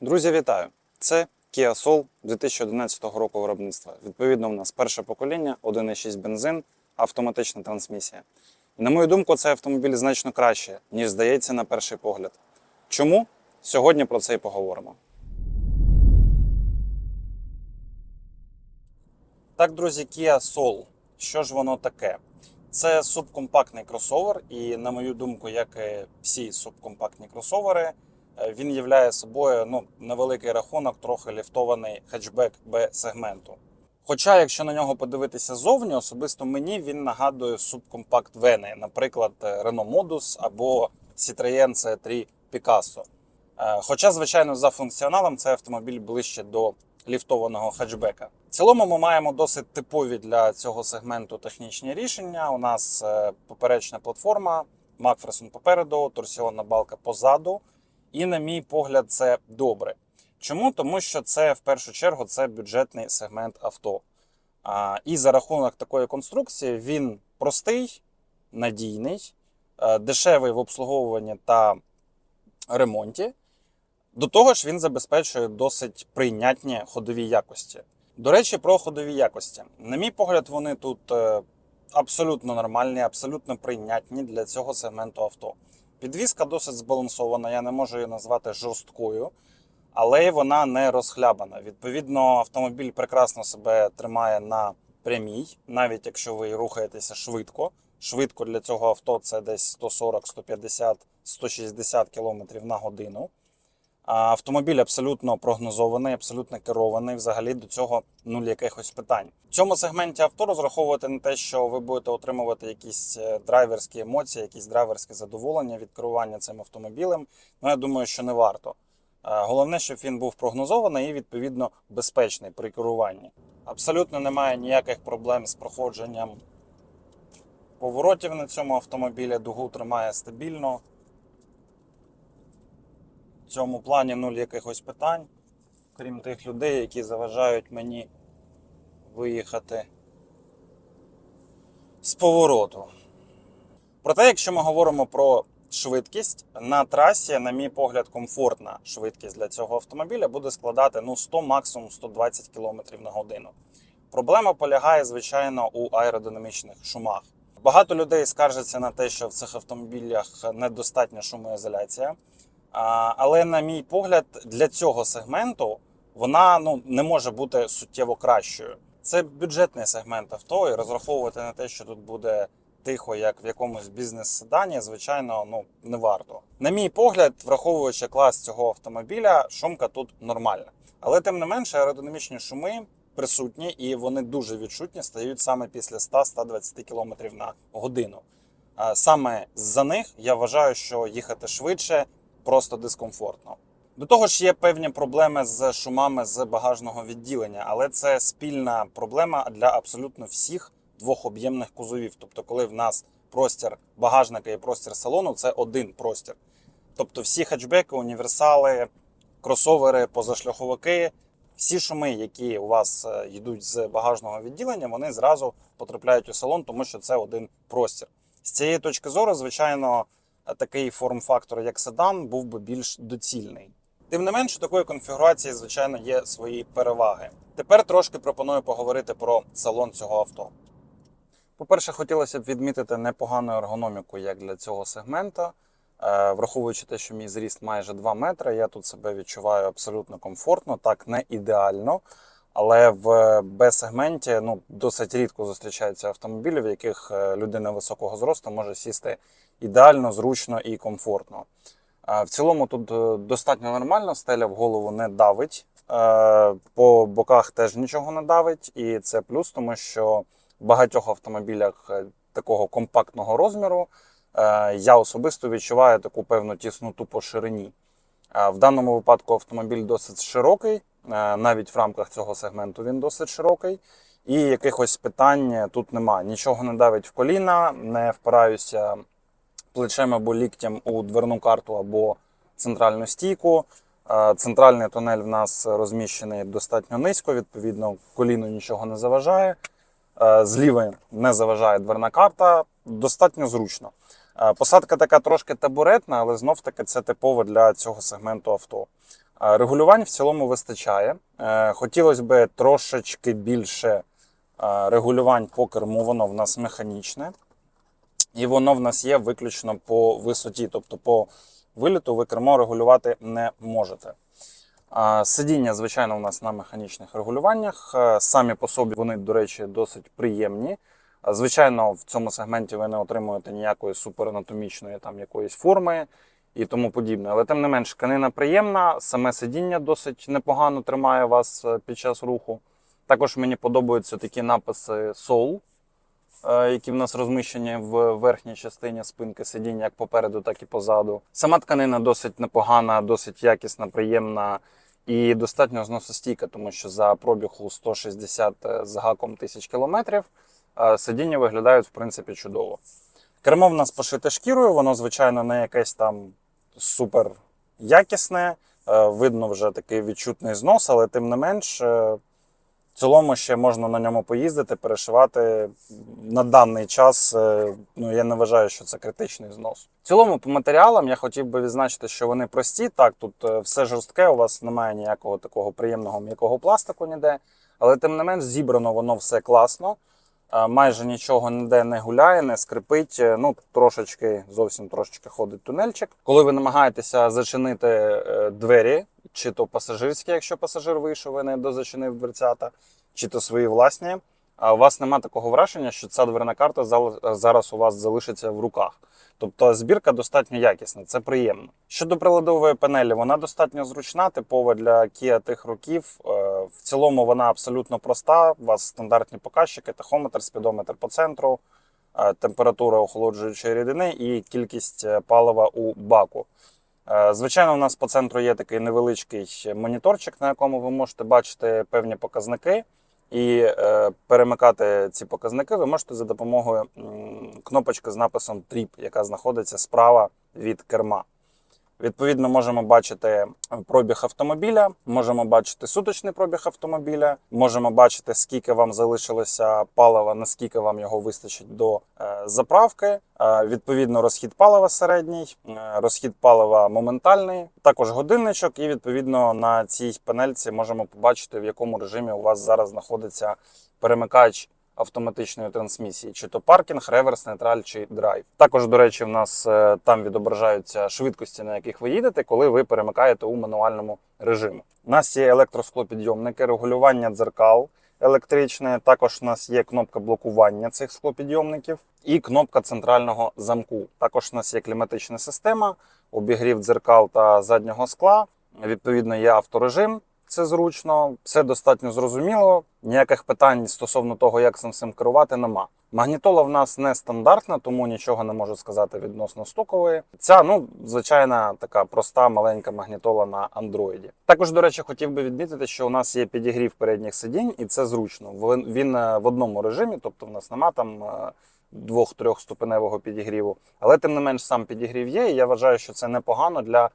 Друзі, вітаю! Це Kia Soul 2011 року виробництва. Відповідно, у нас перше покоління, 1,6 бензин, автоматична трансмісія. І на мою думку, цей автомобіль значно краще, ніж здається на перший погляд. Чому? Сьогодні про це і поговоримо. Так, друзі, Kia Soul. Що ж воно таке? Це субкомпактний кросовер, і, на мою думку, як і всі субкомпактні кросовери, він являє собою ну, невеликий рахунок, трохи ліфтований хетчбек Б-сегменту. Хоча, якщо на нього подивитися зовні, особисто мені він нагадує субкомпакт Вени, наприклад, е, Renault Modus або Citroën C3 Picasso. Е, Хоча, звичайно, за функціоналом цей автомобіль ближче до ліфтованого хетчбека. В цілому ми маємо досить типові для цього сегменту технічні рішення. У нас е, поперечна платформа, Макферсон попереду, торсіонна балка позаду. І, на мій погляд, це добре. Чому? Тому що це в першу чергу це бюджетний сегмент авто. А, і за рахунок такої конструкції він простий, надійний, е, дешевий в обслуговуванні та ремонті. До того ж, він забезпечує досить прийнятні ходові якості. До речі, про ходові якості. На мій погляд, вони тут е, абсолютно нормальні, абсолютно прийнятні для цього сегменту авто. Підвізка досить збалансована, я не можу її назвати жорсткою, але вона не розхлябана. Відповідно, автомобіль прекрасно себе тримає на прямій, навіть якщо ви рухаєтеся швидко. Швидко для цього авто це десь 140, 150, 160 км на годину. Автомобіль абсолютно прогнозований, абсолютно керований. Взагалі до цього нуль якихось питань. В цьому сегменті авто розраховувати на те, що ви будете отримувати якісь е, драйверські емоції, якісь драйверське задоволення від керування цим автомобілем. Ну я думаю, що не варто. Е, Головне, щоб він був прогнозований і відповідно безпечний при керуванні. Абсолютно немає ніяких проблем з проходженням поворотів на цьому автомобілі. Дугу тримає стабільно. Цьому плані нуль якихось питань, крім тих людей, які заважають мені виїхати з повороту. Проте, якщо ми говоримо про швидкість, на трасі, на мій погляд, комфортна швидкість для цього автомобіля буде складати ну, 100 максимум 120 км на годину. Проблема полягає, звичайно, у аеродинамічних шумах. Багато людей скаржаться на те, що в цих автомобілях недостатня шумоізоляція. Але, на мій погляд, для цього сегменту вона ну, не може бути суттєво кращою. Це бюджетний сегмент авто, і розраховувати на те, що тут буде тихо, як в якомусь бізнес-седані, звичайно, ну не варто. На мій погляд, враховуючи клас цього автомобіля, шумка тут нормальна. Але тим не менше, аеродинамічні шуми присутні і вони дуже відчутні стають саме після 100-120 км на годину. Саме за них я вважаю, що їхати швидше просто дискомфортно. До того ж, є певні проблеми з шумами з багажного відділення, але це спільна проблема для абсолютно всіх двох об'ємних кузовів. Тобто, коли в нас простір багажника і простір салону, це один простір. Тобто, всі хетчбеки, універсали, кросовери, позашляховики, всі шуми, які у вас е, йдуть з багажного відділення, вони зразу потрапляють у салон, тому що це один простір. З цієї точки зору, звичайно, такий форм-фактор, як седан, був би більш доцільний. Тим не менше, такої конфігурації, звичайно, є свої переваги. Тепер трошки пропоную поговорити про салон цього авто. По-перше, хотілося б відмітити непогану ергономіку як для цього сегмента. Е, Враховуючи те, що мій зріст майже 2 метри, я тут себе відчуваю абсолютно комфортно, так не ідеально. Але в Б-сегменті ну, досить рідко зустрічаються автомобілі, в яких е, людина високого зросту може сісти ідеально, зручно і комфортно. Е, В цілому тут е, достатньо нормально, стеля в голову не давить, е, по боках теж нічого не давить, і це плюс, тому що в багатьох автомобілях е, такого компактного розміру е, я особисто відчуваю таку певну тісноту по ширині. В даному випадку автомобіль досить широкий, е, навіть в рамках цього сегменту він досить широкий, і якихось питань тут нема. Нічого не давить в коліна, не впираюся плечем або ліктям у дверну карту або центральну стійку. Е, Центральний тунель в нас розміщений достатньо низько, відповідно, коліну нічого не заважає. Е, Зліва не заважає дверна карта, достатньо зручно. Е, Посадка така трошки табуретна, але знов таки це типово для цього сегменту авто. Е, Регулювань в цілому вистачає. Е, Хотілося б трошечки більше регулювань по керму, воно в нас механічне. І воно в нас є виключно по висоті, тобто по виліту ви кермо регулювати не можете. Сидіння, звичайно, у нас на механічних регулюваннях. Самі по собі вони, до речі, досить приємні. Звичайно, в цьому сегменті ви не отримуєте ніякої суперанатомічної там якоїсь форми і тому подібне. Але тим не менш, тканина приємна, саме сидіння досить непогано тримає вас е, під час руху. Також мені подобаються такі написи Soul, е, які в нас розміщені в верхній частині спинки сидіння, як попереду, так і позаду. Сама тканина досить непогана, досить якісна, приємна і достатньо зносостійка, тому що за пробігу 160 з гаком тисяч кілометрів е, сидіння виглядають в принципі чудово. Кермо в нас пошите шкірою, воно, звичайно, не якесь там супер якісне. е, Видно вже такий відчутний знос, але тим не менш, е, в цілому ще можна на ньому поїздити, перешивати. На даний час е, ну, я не вважаю, що це критичний знос. В цілому, по матеріалам я хотів би відзначити, що вони прості. Так, тут все жорстке, у вас немає ніякого такого приємного м'якого пластику ніде. Але тим не менш зібрано воно все класно. Е, Майже нічого ніде не гуляє, не скрипить. Е, Ну, трошечки, зовсім трошечки ходить тунельчик. Коли ви намагаєтеся зачинити е, двері, чи то пасажирські, якщо пасажир вийшов, ви не дозачинив дверцята, чи то свої власні, у вас немає такого враження, що ця дверна карта зараз у вас залишиться в руках. Тобто збірка достатньо якісна, це приємно. Щодо приладової панелі, вона достатньо зручна, типова для Kia тих років. В цілому вона абсолютно проста. У вас стандартні показчики, тахометр, спідометр по центру, е, температура охолоджуючої рідини і кількість е, палива у баку. Е, Звичайно, у нас по центру є такий невеличкий моніторчик, на якому ви можете бачити певні показники. І е, перемикати ці показники ви можете за допомогою кнопочки з написом Trip, яка знаходиться справа від керма. Відповідно, можемо бачити пробіг автомобіля, можемо бачити суточний пробіг автомобіля, можемо бачити, скільки вам залишилося палива, наскільки вам його вистачить до е, заправки. Е, відповідно, розхід палива середній, е, розхід палива моментальний, також годинничок, і відповідно на цій панельці можемо побачити, в якому режимі у вас зараз знаходиться перемикач автоматичної трансмісії, чи то паркінг, реверс, нейтраль чи драйв. Також, до речі, в нас е, там відображаються швидкості, на яких ви їдете, коли ви перемикаєте у мануальному режимі. У нас є електросклопідйомники, регулювання дзеркал електричне. Також у нас є кнопка блокування цих склопідйомників і кнопка центрального замку. Також у нас є кліматична система, обігрів дзеркал та заднього скла. Відповідно, є авторежим. Це зручно, все достатньо зрозуміло. Ніяких питань стосовно того, як цим всім керувати, нема. Магнітола в нас не стандартна, тому нічого не можу сказати відносно стокової. Ця, ну, звичайна така проста маленька магнітола на андроїді. Також, до речі, хотів би відмітити, що у нас є підігрів передніх сидінь, і це зручно. Він, е, в одному режимі, тобто в нас нема там е, двох-трьох ступеневого підігріву. Але тим не менш сам підігрів є, і я вважаю, що це непогано для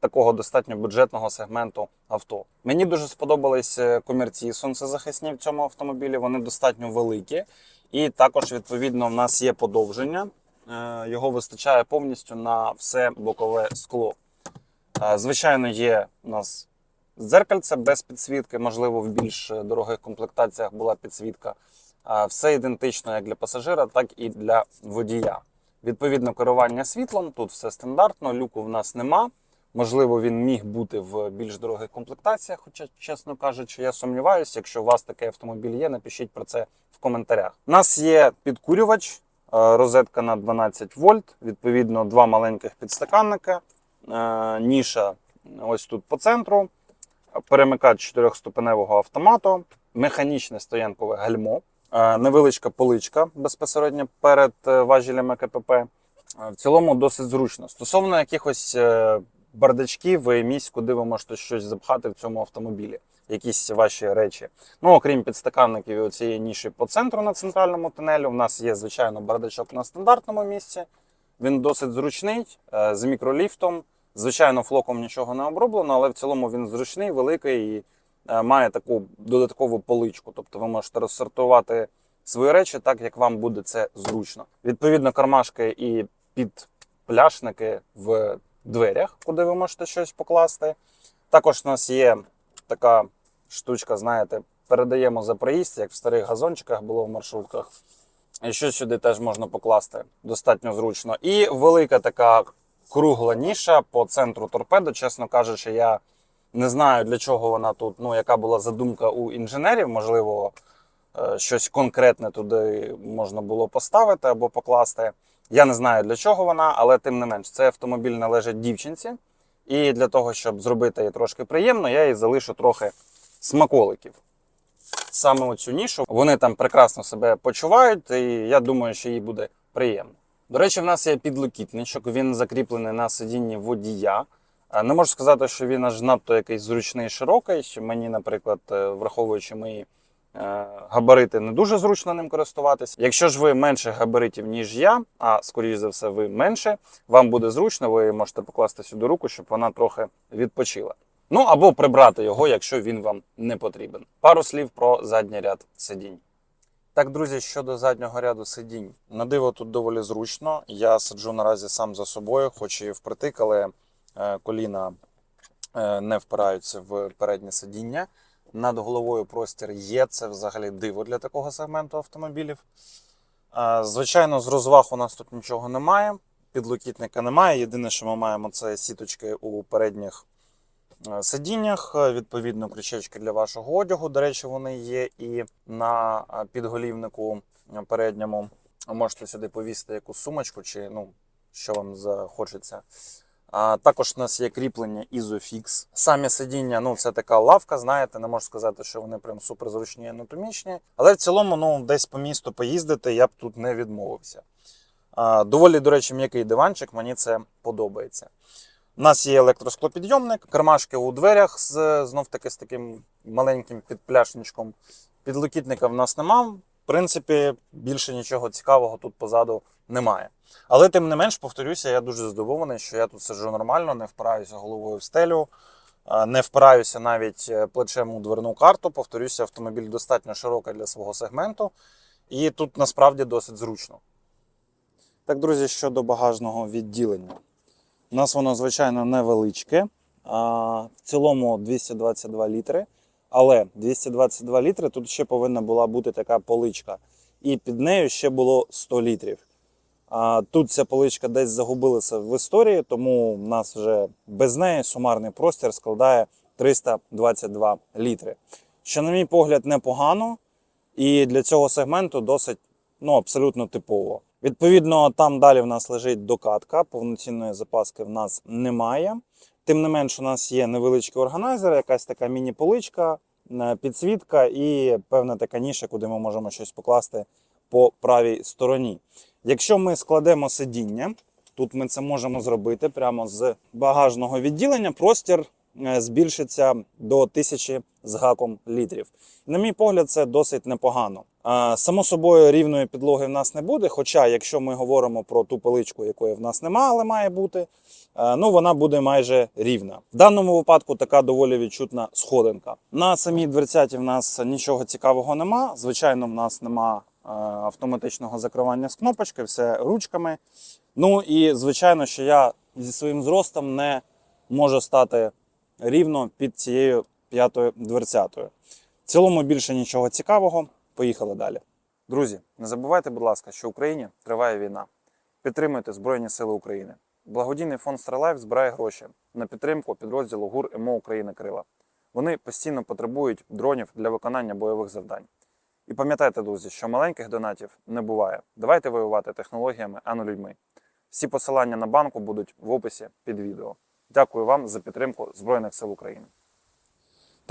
такого достатньо бюджетного сегменту авто. Мені дуже сподобались е, комірці сонцезахисні в цьому автомобілі. Вони достатньо великі, і також відповідно в нас є подовження. Е, Його вистачає повністю на все бокове скло. Е, Звичайно, є у нас дзеркальце без підсвітки, можливо, в більш е, дорогих комплектаціях була підсвітка. Е, Все ідентично як для пасажира, так і для водія. Відповідно, керування світлом тут все стандартно, люку в нас нема. Можливо, він міг бути в більш дорогих комплектаціях, хоча, чесно кажучи, я сумніваюся. Якщо у вас такий автомобіль є, напишіть про це в коментарях. У нас є підкурювач, е, розетка на 12 вольт, відповідно, два маленьких підстаканника, е, ніша ось тут по центру, перемикач чотирьохступеневого автомату, механічне стоянкове гальмо, е, невеличка поличка безпосередньо перед важелями КПП. В цілому досить зручно. Стосовно якихось бардачків і місць, куди ви можете щось запхати в цьому автомобілі, якісь ваші речі. Ну, окрім підстаканників і цієї ніші по центру на центральному тунелю, в нас є, звичайно, бардачок на стандартному місці. Він досить зручний, е, з мікроліфтом. Звичайно, флоком нічого не оброблено, але в цілому він зручний, великий і е, має таку додаткову поличку. Тобто ви можете розсортувати свої речі так, як вам буде це зручно. Відповідно, кармашки і підпляшники в дверях, куди ви можете щось покласти. Також у нас є така штучка, знаєте, передаємо за проїзд, як в старих газончиках було в маршрутках. І що сюди теж можна покласти достатньо зручно. І велика така кругла ніша по центру торпедо. Чесно кажучи, я не знаю для чого вона тут, ну яка була задумка у інженерів. Можливо, е, щось конкретне туди можна було поставити або покласти. Я не знаю для чого вона, але тим не менш, цей автомобіль належить дівчинці. І для того, щоб зробити їй трошки приємно, я їй залишу трохи смаколиків. Саме оцю нішу вони там прекрасно себе почувають, і я думаю, що їй буде приємно. До речі, в нас є підлокітничок, він закріплений на сидінні водія. Е, Не можу сказати, що він аж надто якийсь зручний широкий. що Мені, наприклад, е, враховуючи мої габарити, не дуже зручно ним користуватися. Якщо ж ви менше габаритів, ніж я, а скоріш за все, ви менше, вам буде зручно, ви можете покласти сюди руку, щоб вона трохи відпочила. Ну або прибрати його, якщо він вам не потрібен. Пару слів про задній ряд сидінь. Так, друзі, щодо заднього ряду сидінь. На диво тут доволі зручно. Я сиджу наразі сам за собою, хоч і впритик, але е, коліна е, не впираються в переднє сидіння. Над головою простір є. Це взагалі диво для такого сегменту автомобілів. Звичайно, з розваг у нас тут нічого немає. Підлокітника немає. Єдине, що ми маємо, це сіточки у передніх е, сидіннях, е, відповідно, крючечки для вашого одягу. До речі, вони є і на е, підголівнику передньому. Можете сюди повісити якусь сумочку, чи ну, що вам захочеться. Також у нас є кріплення Isofix. Самі сидіння, ну це така лавка, знаєте, не можу сказати, що вони прям суперзручні анатомічні. Але в цілому, ну, десь по місту поїздити я б тут не відмовився. Доволі, до речі, м'який диванчик, мені це подобається. У нас є електросклопідйомник, кармашки у дверях з знов таки з таким маленьким підпляшничком. Підлокітника в нас нема. Принципі, більше нічого цікавого тут позаду немає. Але тим не менш, повторюся, я дуже здивований, що я тут сиджу нормально, не впираюся головою в стелю, е, не впираюся навіть е, плечем у дверну карту. Повторюся, автомобіль достатньо широкий для свого сегменту, і тут насправді досить зручно. Так, друзі, щодо багажного відділення. У нас воно, звичайно, невеличке. В цілому 222 літри. Але 222 літри тут ще повинна була бути така поличка. І під нею ще було 100 літрів. А, Тут ця поличка десь загубилася в історії, тому в нас вже без неї сумарний простір складає 322 літри. Що, на мій погляд, непогано. І для цього сегменту досить ну, абсолютно типово. Відповідно, там далі в нас лежить докатка, повноцінної запаски в нас немає. Тим не менш, у нас є невеличкий органайзер, якась така міні-поличка, е, підсвітка і певна така ніша, куди ми можемо щось покласти по правій стороні. Якщо ми складемо сидіння, тут ми це можемо зробити прямо з багажного відділення, простір е, збільшиться до 1000 з гаком літрів. На мій погляд, це досить непогано. Само собою рівної підлоги в нас не буде. Хоча, якщо ми говоримо про ту поличку, якої в нас немає, але має бути, е, ну вона буде майже рівна. В даному випадку така доволі відчутна сходинка. На самій дверцяті в нас нічого цікавого нема. Звичайно, в нас нема е, автоматичного закривання з кнопочки, все ручками. Ну і звичайно, що я зі своїм зростом не можу стати рівно під цією п'ятою дверцятою. В цілому більше нічого цікавого. Поїхали далі. Друзі, не забувайте, будь ласка, що в Україні триває війна. Підтримуйте Збройні Сили України. Благодійний фонд Стрелайф збирає гроші на підтримку підрозділу ГУР МО України Крила. Вони постійно потребують дронів для виконання бойових завдань. І пам'ятайте, друзі, що маленьких донатів не буває. Давайте воювати технологіями, а не людьми. Всі посилання на банку будуть в описі під відео. Дякую вам за підтримку Збройних сил України.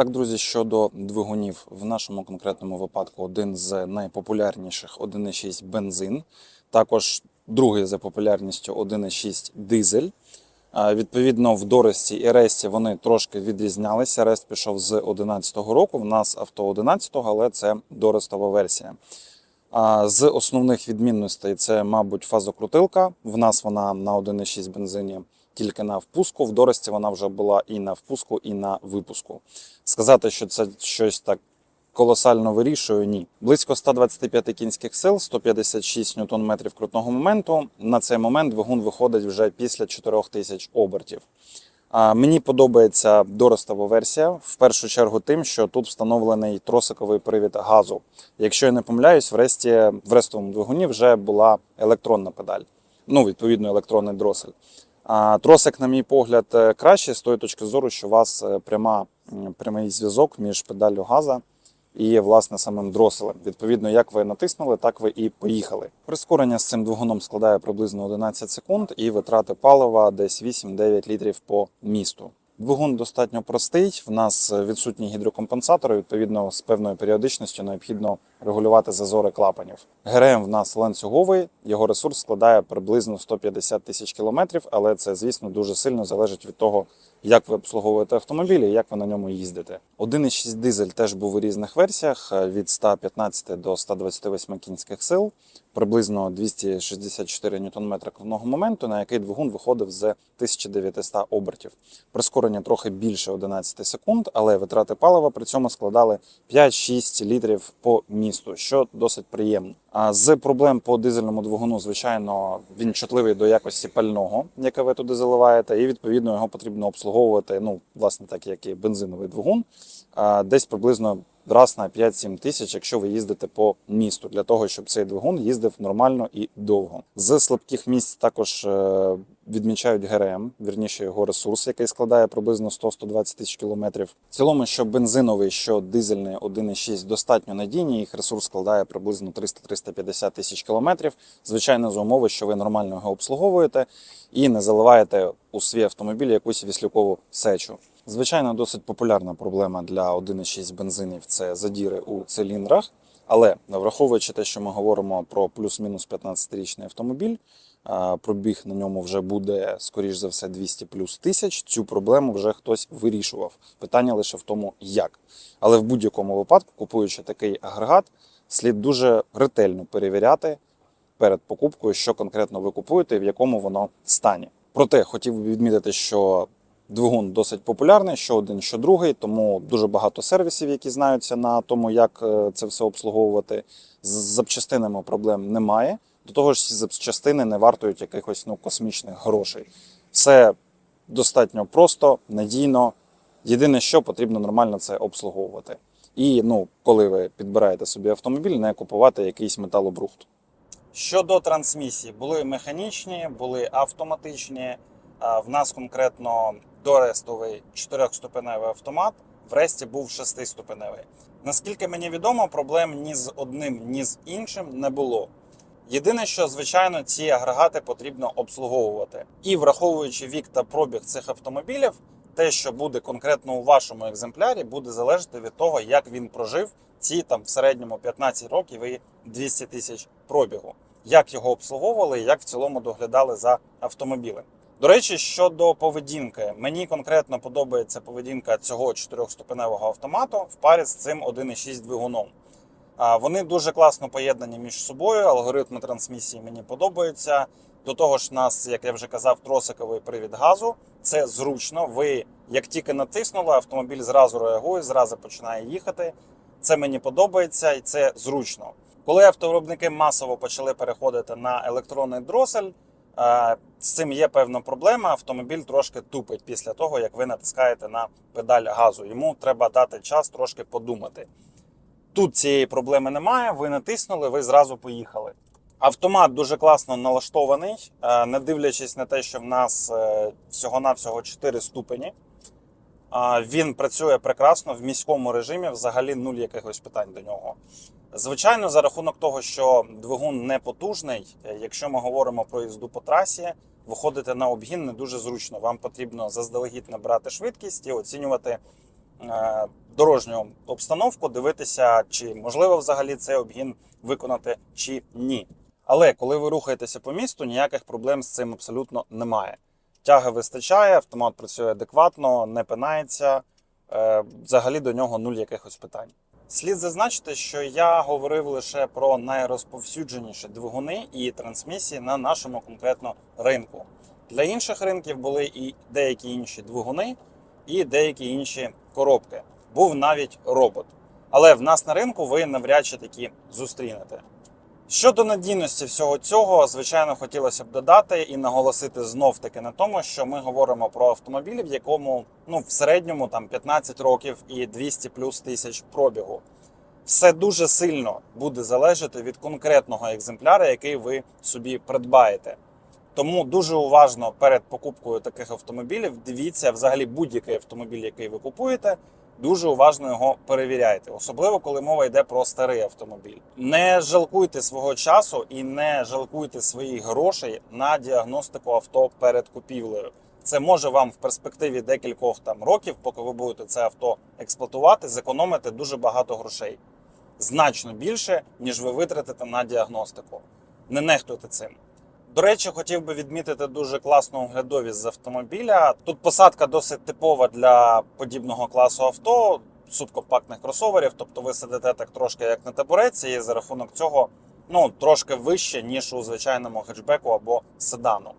Так, друзі, щодо двигунів, в нашому конкретному випадку один з найпопулярніших 1,6 бензин, також другий за популярністю 1,6 дизель. Відповідно, в Дорості і Ресті вони трошки відрізнялися. Рест пішов з 2011 року. В нас авто 11, але це Доростова версія. А З основних відмінностей це, мабуть, фазокрутилка. В нас вона на 1,6 бензині тільки на впуску. В Дорості вона вже була і на впуску, і на випуску. Сказати, що це щось так колосально вирішує, ні. Близько 125 кінських сил, 156 ньютон-метрів крутного моменту. На цей момент двигун виходить вже після 4000 обертів. А, Мені подобається доростова версія в першу чергу тим, що тут встановлений тросиковий привід газу. Якщо я не помиляюсь, в ресті в рестовому двигуні вже була електронна педаль. Ну, відповідно, електронний дросель. Тросик, на мій погляд, е, краще з тої точки зору, що у вас е, пряма, прямий зв'язок між педаллю газа і власне самим дроселем. Відповідно, як ви натиснули, так ви і поїхали. Прискорення з цим двигуном складає приблизно 11 секунд, і витрати палива десь 8-9 літрів по місту. Двигун достатньо простий. В нас відсутні гідрокомпенсатори. Відповідно, з певною періодичністю необхідно регулювати зазори клапанів. ГРМ в нас ланцюговий, його ресурс складає приблизно 150 тисяч кілометрів, але це, звісно, дуже сильно залежить від того, як ви обслуговуєте автомобіль і як ви на ньому їздите. 1,6 дизель теж був у різних версіях е, від 115 до 128 кінських сил, приблизно 264 Нм крутного моменту, на який двигун виходив з 1900 обертів. Прискорення трохи більше 11 секунд, але витрати палива при цьому складали 5-6 літрів по місту, що досить приємно. А з проблем по дизельному двигуну, звичайно, він чутливий до якості пального, яке ви туди заливаєте, і відповідно його потрібно обслуговувати. Ну, власне, так як і бензиновий двигун, десь приблизно раз на 5-7 тисяч, якщо ви їздите по місту, для того, щоб цей двигун їздив нормально і довго. З слабких місць також е, відмічають ГРМ, вірніше його ресурс, який складає приблизно 100-120 тисяч кілометрів. В цілому, що бензиновий, що дизельний 1,6 достатньо надійні, їх ресурс складає приблизно 300-350 тисяч кілометрів. Звичайно, за умови, що ви нормально його обслуговуєте і не заливаєте у свій автомобіль якусь віслюкову сечу. Звичайно, досить популярна проблема для 1,6 бензинів це задіри у циліндрах. Але враховуючи те, що ми говоримо про плюс-мінус 15-річний автомобіль, пробіг на ньому вже буде, скоріш за все, 200 плюс тисяч. Цю проблему вже хтось вирішував. Питання лише в тому, як. Але в будь-якому випадку, купуючи такий агрегат, слід дуже ретельно перевіряти перед покупкою, що конкретно ви купуєте і в якому воно стані. Проте хотів би відмітити, що Двигун досить популярний, що один, що другий, тому дуже багато сервісів, які знаються на тому, як е, це все обслуговувати. З запчастинами проблем немає. До того ж, ці запчастини не вартують якихось ну, космічних грошей. Все достатньо просто, надійно. Єдине, що потрібно нормально це обслуговувати. І ну, коли ви підбираєте собі автомобіль, не купувати якийсь металобрухт. Щодо трансмісії, були механічні, були автоматичні. В нас конкретно дорестовий чотирьохступеневий автомат, в ресті був шестиступеневий. Наскільки мені відомо, проблем ні з одним, ні з іншим не було. Єдине, що звичайно ці агрегати потрібно обслуговувати. І враховуючи вік та пробіг цих автомобілів, те, що буде конкретно у вашому екземплярі, буде залежати від того, як він прожив ці там в середньому 15 років і 200 тисяч пробігу. Як його обслуговували, і як в цілому доглядали за автомобілем. До речі, щодо поведінки, мені конкретно подобається поведінка цього чотирьохступеневого автомату в парі з цим 1,6 двигуном. Вони дуже класно поєднані між собою. Алгоритми трансмісії мені подобаються. До того ж, нас, як я вже казав, тросиковий привід газу. Це зручно. Ви як тільки натиснули, автомобіль зразу реагує, зразу починає їхати. Це мені подобається і це зручно. Коли автовиробники масово почали переходити на електронний дросель. Е, З цим є певна проблема. Автомобіль трошки тупить після того, як ви натискаєте на педаль газу. Йому треба дати час трошки подумати. Тут цієї проблеми немає. Ви натиснули, ви зразу поїхали. Автомат дуже класно налаштований, е, не дивлячись на те, що в нас е, всього-навсього 4 ступені. Він працює прекрасно в міському режимі, взагалі нуль якихось питань до нього. Звичайно, за рахунок того, що двигун не потужний, е, якщо ми говоримо про їзду по трасі, виходити на обгін не дуже зручно. Вам потрібно заздалегідь набрати швидкість і оцінювати е, дорожню обстановку, дивитися, чи можливо взагалі цей обгін виконати чи ні. Але коли ви рухаєтеся по місту, ніяких проблем з цим абсолютно немає. Тяги вистачає, автомат працює адекватно, не пинається. Е, Взагалі до нього нуль якихось питань. Слід зазначити, що я говорив лише про найрозповсюдженіші двигуни і трансмісії на нашому конкретно ринку. Для інших ринків були і деякі інші двигуни, і деякі інші коробки. Був навіть робот. Але в нас на ринку ви навряд чи такі зустрінете. Щодо надійності всього цього, звичайно, хотілося б додати і наголосити знов таки на тому, що ми говоримо про автомобілі, в якому ну в середньому там 15 років і 200 плюс тисяч пробігу. Все дуже сильно буде залежати від конкретного екземпляра, який ви собі придбаєте. Тому дуже уважно перед покупкою таких автомобілів дивіться взагалі будь-який автомобіль, який ви купуєте. Дуже уважно його перевіряйте, особливо коли мова йде про старий автомобіль. Не жалкуйте свого часу і не жалкуйте своїх грошей на діагностику авто перед купівлею. Це може вам в перспективі декількох там років, поки ви будете це авто експлуатувати, зекономити дуже багато грошей. Значно більше, ніж ви витратите на діагностику. Не нехтуйте цим. До речі, хотів би відмітити дуже класну оглядовість з автомобіля. Тут посадка досить типова для подібного класу авто, субкомпактних кросоверів. Тобто ви сидите так трошки як на табуреці, і за рахунок цього ну, трошки вище, ніж у звичайному хетчбеку або седану.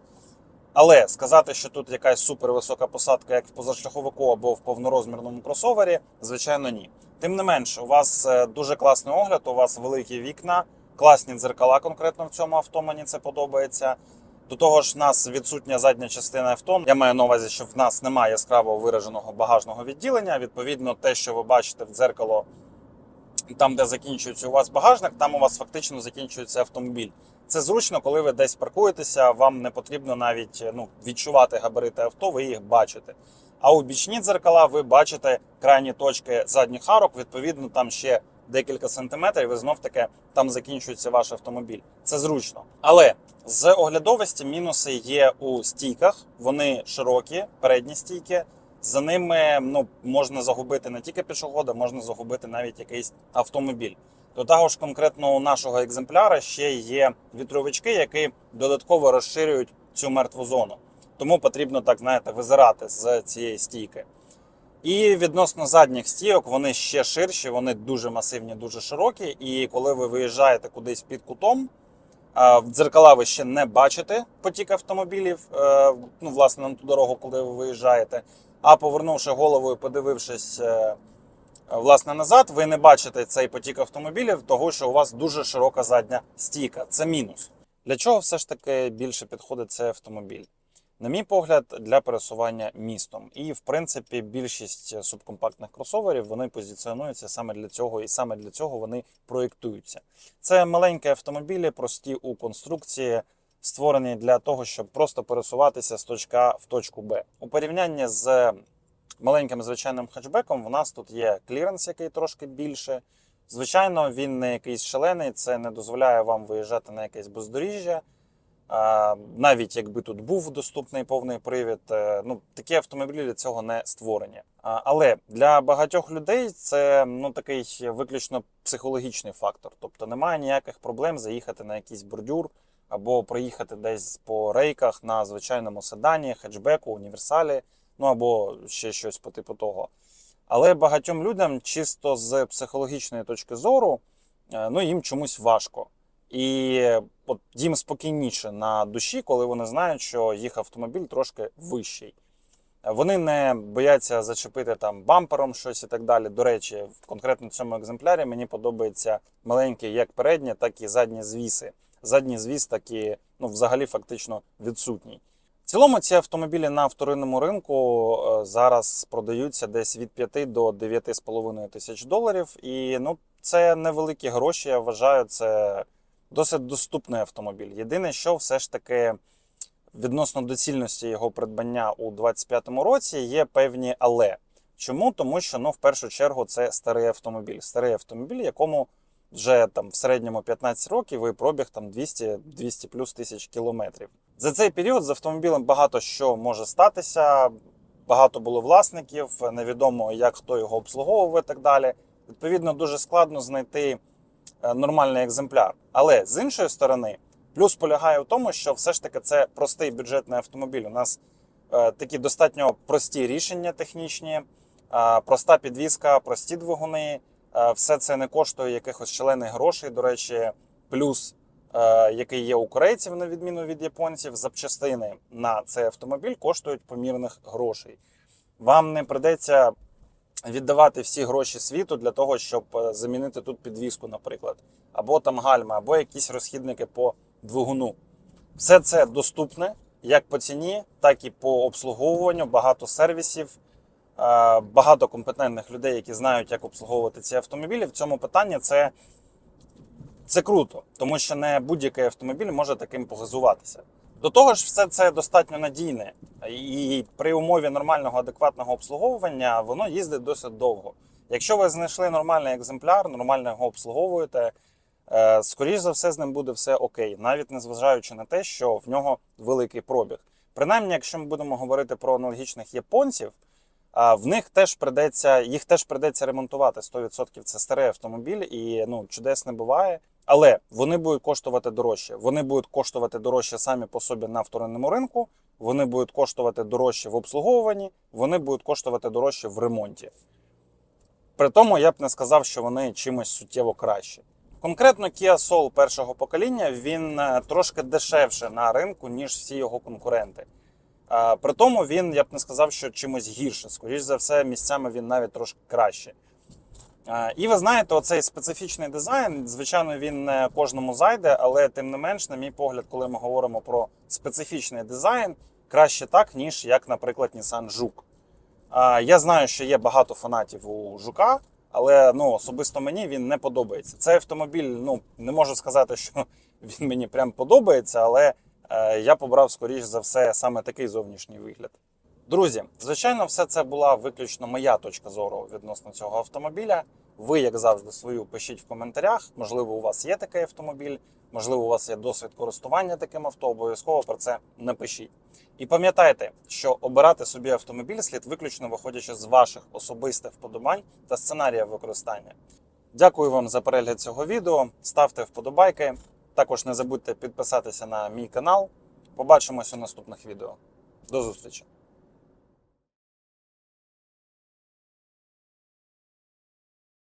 Але сказати, що тут якась супервисока посадка, як в позашляховику або в повнорозмірному кросовері, звичайно, ні. Тим не менше, у вас е, дуже класний огляд, у вас великі вікна, класні дзеркала конкретно в цьому авто. Мені це подобається. До того ж, в нас відсутня задня частина авто. Я маю на увазі, що в нас немає яскраво вираженого багажного відділення. Відповідно, те, що ви бачите в дзеркало, там, де закінчується у вас багажник, там у вас фактично закінчується автомобіль. Це зручно, коли ви десь паркуєтеся, вам не потрібно навіть ну, відчувати габарити авто, ви їх бачите. А у бічні дзеркала ви бачите крайні точки задніх арок, відповідно, там ще декілька сантиметрів, і знов таки там закінчується ваш автомобіль. Це зручно. Але з оглядовості мінуси є у стійках. Вони широкі, передні стійки. За ними ну, можна загубити не тільки пішохода, можна загубити навіть якийсь автомобіль. До того ж, конкретно у нашого екземпляра ще є вітровички, які додатково розширюють цю мертву зону. Тому потрібно так, знаєте, визирати з цієї стійки. І відносно задніх стійок, вони ще ширші, вони дуже масивні, дуже широкі. І коли ви виїжджаєте кудись під кутом, в дзеркала ви ще не бачите потік автомобілів, е, ну, власне, на ту дорогу, коли ви виїжджаєте. А повернувши голову і подивившись е, власне назад, ви не бачите цей потік автомобілів, того що у вас дуже широка задня стійка. Це мінус. Для чого все ж таки більше підходить цей автомобіль? На мій погляд, для пересування містом. І в принципі, більшість субкомпактних кросоверів вони позиціонуються саме для цього, і саме для цього вони проєктуються. Це маленькі автомобілі, прості у конструкції, створені для того, щоб просто пересуватися з точки А в точку Б. У порівнянні з маленьким звичайним хетчбеком, в нас тут є кліренс, який трошки більше. Звичайно, він не якийсь шалений, це не дозволяє вам виїжджати на якесь бездоріжжя. Навіть якби тут був доступний повний привід, е, ну такі автомобілі для цього не створені. Але для багатьох людей це ну такий виключно психологічний фактор. Тобто немає ніяких проблем заїхати на якийсь бордюр або проїхати десь по рейках на звичайному седані, хетчбеку, універсалі, ну або ще щось по типу того. Але багатьом людям чисто з психологічної точки зору, е, ну їм чомусь важко. І їм спокійніше на душі, коли вони знають, що їх автомобіль трошки вищий. Вони не бояться зачепити там бампером щось і так далі. До речі, в конкретно цьому екземплярі мені подобається маленькі як передні, так і задні звіси. Задній звіс такі, ну, взагалі, фактично відсутній. В цілому ці автомобілі на вторинному ринку е, зараз продаються десь від 5 до 9,5 тисяч доларів. І ну, це невеликі гроші, я вважаю, це досить доступний автомобіль. Єдине, що все ж таки відносно доцільності його придбання у 2025 році є певні але. Чому? Тому що ну, в першу чергу це старий автомобіль. Старий автомобіль, якому вже там в середньому 15 років і пробіг там 200-200 плюс тисяч кілометрів. За цей період з автомобілем багато що може статися. Багато було власників, невідомо як хто його обслуговував і так далі. Відповідно, дуже складно знайти нормальний екземпляр. Але з іншої сторони, плюс полягає в тому, що все ж таки це простий бюджетний автомобіль. У нас е, такі достатньо прості рішення технічні, е, проста підвізка, прості двигуни. Е, все це не коштує якихось шалених грошей. До речі, плюс, е, який є у корейців, на відміну від японців, запчастини на цей автомобіль коштують помірних грошей. Вам не придеться віддавати всі гроші світу для того, щоб е, замінити тут підвіску, наприклад, або там гальма, або якісь розхідники по двигуну. Все це доступне як по ціні, так і по обслуговуванню, багато сервісів, е, багато компетентних людей, які знають, як обслуговувати ці автомобілі. В цьому питанні це, це круто, тому що не будь-який автомобіль може таким погазуватися. До того ж, все це достатньо надійне, і при умові нормального адекватного обслуговування воно їздить досить довго. Якщо ви знайшли нормальний екземпляр, нормально його обслуговуєте, е, скоріш за все, з ним буде все окей, навіть незважаючи на те, що в нього великий пробіг. Принаймні, якщо ми будемо говорити про аналогічних японців, в них теж придеться, їх теж придеться ремонтувати 100%. Це старий автомобіль, і ну чудес не буває. Але вони будуть коштувати дорожче. Вони будуть коштувати дорожче самі по собі на вторинному ринку. Вони будуть коштувати дорожче в обслуговуванні, вони будуть коштувати дорожче в ремонті. При тому я б не сказав, що вони чимось суттєво кращі. Конкретно Kia Soul першого покоління він е, трошки дешевше на ринку, ніж всі його конкуренти. При тому він, я б не сказав, що чимось гірше. Скоріше за все, місцями він навіть трошки краще. А, І ви знаєте, оцей специфічний дизайн, звичайно, він не кожному зайде, але тим не менш, на мій погляд, коли ми говоримо про специфічний дизайн, краще так, ніж як, наприклад, Nissan Juke. А, Я знаю, що є багато фанатів у Жука, але ну, особисто мені він не подобається. Цей автомобіль, ну не можу сказати, що він мені прям подобається, але е, я побрав, скоріш за все, саме такий зовнішній вигляд. Друзі, звичайно, все це була виключно моя точка зору відносно цього автомобіля. Ви, як завжди, свою пишіть в коментарях. Можливо, у вас є такий автомобіль, можливо, у вас є досвід користування таким авто. Обов'язково про це напишіть. І пам'ятайте, що обирати собі автомобіль слід виключно виходячи з ваших особистих вподобань та сценаріїв використання. Дякую вам за перегляд цього відео. Ставте вподобайки. Також не забудьте підписатися на мій канал. Побачимось у наступних відео. До зустрічі!